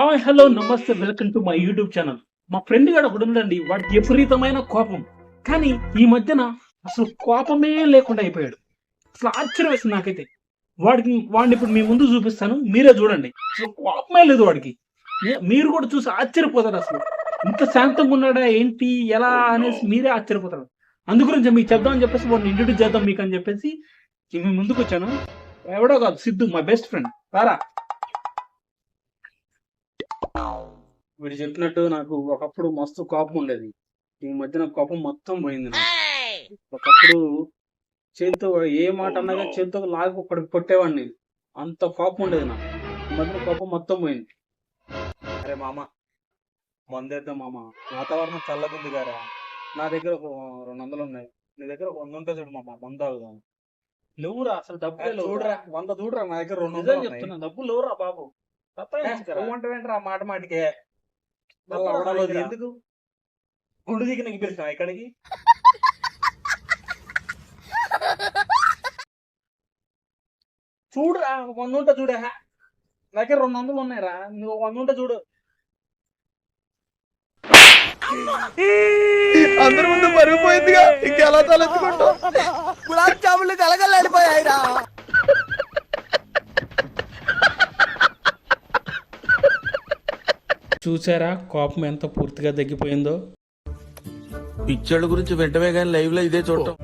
Hi hello namaste welcome to my YouTube channel మా friend గారు ఒకడు ఉండండి వాడికి విపరీతమైన కోపం. కానీ ఈ మధ్యన అసలు కోపమే లేకుండా అయిపోయాడు. అసలు ఆశ్చర్యం వేసింది నాకైతే. వాడికి వాడిని ఇప్పుడు మీ ముందు చూపిస్తాను మీరే చూడండి. అసలు కోపమే లేదు వాడికి. మీరు కూడా చూసి ఆశ్చర్యపోతారు అసలు. ఇంత శాంతంగా ఉన్నాడా ఏంటి ఎలా అనేసి మీరే ఆశ్చర్యపోతారు. అందు గురించి మీకు చెప్దామని చెప్పేసి వాడిని ఇంట్రడ్యూస్ చేద్దాం మీకు అని చెప్పేసి మీ ముందుకు వచ్చాను. ఎవడో కాదు సిద్ధు మా బెస్ట్ ఫ్రెండ్ రారా? వీడు చెప్పినట్టు నాకు ఒకప్పుడు మస్తు కోపం ఉండేది. ఈ మధ్యన కోపం మొత్తం పోయింది నాకు. ఒకప్పుడు చేతితో ఏ మాట అన్నగా చేతితో లాగి ఒకటి కొట్టేవాడిని. అంత కోపం ఉండేది నాకు. ఈ మధ్యన కోపం మొత్తం పోయింది. అరే మామ మందేద్దాం మామ. వాతావరణం చల్లగుంది గారా. నా దగ్గర ఒక రెండు వందలు ఉన్నాయి. నీ దగ్గర ఒక వంద ఉంటుంది చూడు మామ మందు తాగుదాం లేవురా అసలు డబ్బులే. చూడరా వంద చూడరా నా దగ్గర రెండు చెప్తున్నా డబ్బులు లేవురా బాబు. ఉంటావేంట్రా మాట మాటికే? మళ్ళా ఎందుకు? గుండు దిగి నీకు పిలుస్తావా ఇక్కడికి? చూడురా ఒక వంద ఉంటే చూడే. దగ్గర రెండు వందలు ఉన్నాయిరా. నువ్వు వంద ఉంటే చూడు. అందరి ముందు మరిగిపోయిందిగా. ఇంకెలా తలెత్తుకుంటావు? చూసారా? కోపం ఎంత పూర్తిగా తగ్గిపోయిందో పిచ్చోళ్ళ గురించి వెంటనే కానీ లైవ్లో ఇదే చూడటం.